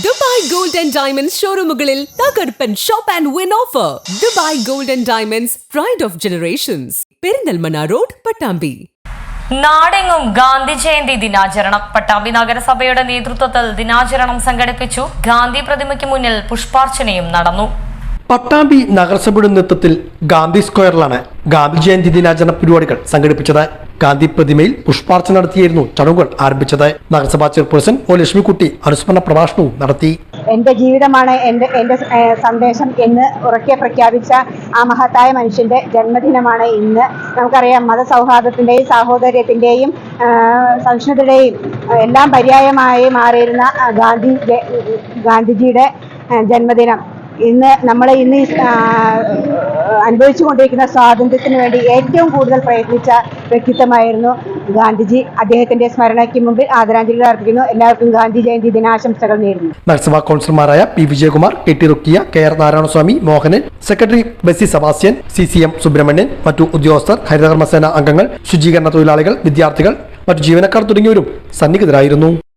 Dubai gold and diamonds ഷോറൂമുകളിൽ തകർപ്പൻ shop and win offer. Dubai gold and diamonds pride of generations Perinthalmanna road Pattambi. നാടെങ്ങും ഗാന്ധി ജയന്തി ദിനാചരണം. പട്ടാമ്പി നഗരസഭയുടെ നേതൃത്വത്തിൽ ദിനാചരണം സംഘടിപ്പിച്ചു. ഗാന്ധി പ്രതിമയ്ക്ക് മുന്നിൽ പുഷ്പാർച്ചനയും നടന്നു. പട്ടാമ്പി നഗരസഭയുടെ നേതൃത്വത്തിൽ ഗാന്ധി സ്ക്വയറിലാണ് ഗാന്ധി ജയന്തി ദിനാചരണ പരിപാടികൾ സംഘടിപ്പിച്ചത്. ഗാന്ധി പ്രതിമയിൽ പുഷ്പാർച്ചന നടത്തിയായിരുന്നു ചടങ്ങുകൾ ആരംഭിച്ചത്. നഗരസഭാ ചെയർപേഴ്സൺ ഒ. ലക്ഷ്മിക്കുട്ടി അനുസ്മരണ പ്രഭാഷണവും നടത്തി. എന്റെ ജീവിതമാണ് എന്റെ എന്റെ സന്ദേശം എന്ന് ഉറക്കെ പ്രഖ്യാപിച്ച ആ മഹത്തായ മനുഷ്യന്റെ ജന്മദിനമാണ് ഇന്ന്. നമുക്കറിയാം മതസൗഹാർദ്ദത്തിന്റെയും സാഹോദര്യത്തിന്റെയും സഹിഷ്ണുതയുടെയും എല്ലാം പര്യായമായി മാറിയിരുന്ന ഗാന്ധി ഗാന്ധിജിയുടെ ജന്മദിനം. ഇന്ന് നമ്മൾ ഇന്ന് ഈ, ആ, അനുഭവിച്ചു കൊണ്ടിരിക്കുന്ന സ്വാതന്ത്ര്യത്തിന് വേണ്ടി ഏറ്റവും കൂടുതൽ പ്രയത്നിച്ച വ്യക്തിത്വമായിരുന്നു ഗാന്ധിജി. അദ്ദേഹത്തിന്റെ സ്മരണയ്ക്ക് മുമ്പിൽ ആദരാഞ്ജലികൾ അർപ്പിക്കുന്നു. എല്ലാവർക്കും ഗാന്ധി ജയന്തി ദിനാശംസകൾ നേരുന്നു. നഗരസഭാ കൗൺസിലർമാരായ P Vijayakumar K T Rukkiya K R Narayanaswamy Mohanan secretary Besy Sebastian C C M Subrahmanian മറ്റു ഉദ്യോഗസ്ഥർ ഹരിതകർമ്മസേന അംഗങ്ങൾ ശുചീകരണ തൊഴിലാളികൾ വിദ്യാർത്ഥികൾ മറ്റു ജീവനക്കാർ തുടങ്ങിയവരും സന്നിഹിതരായിരുന്നു.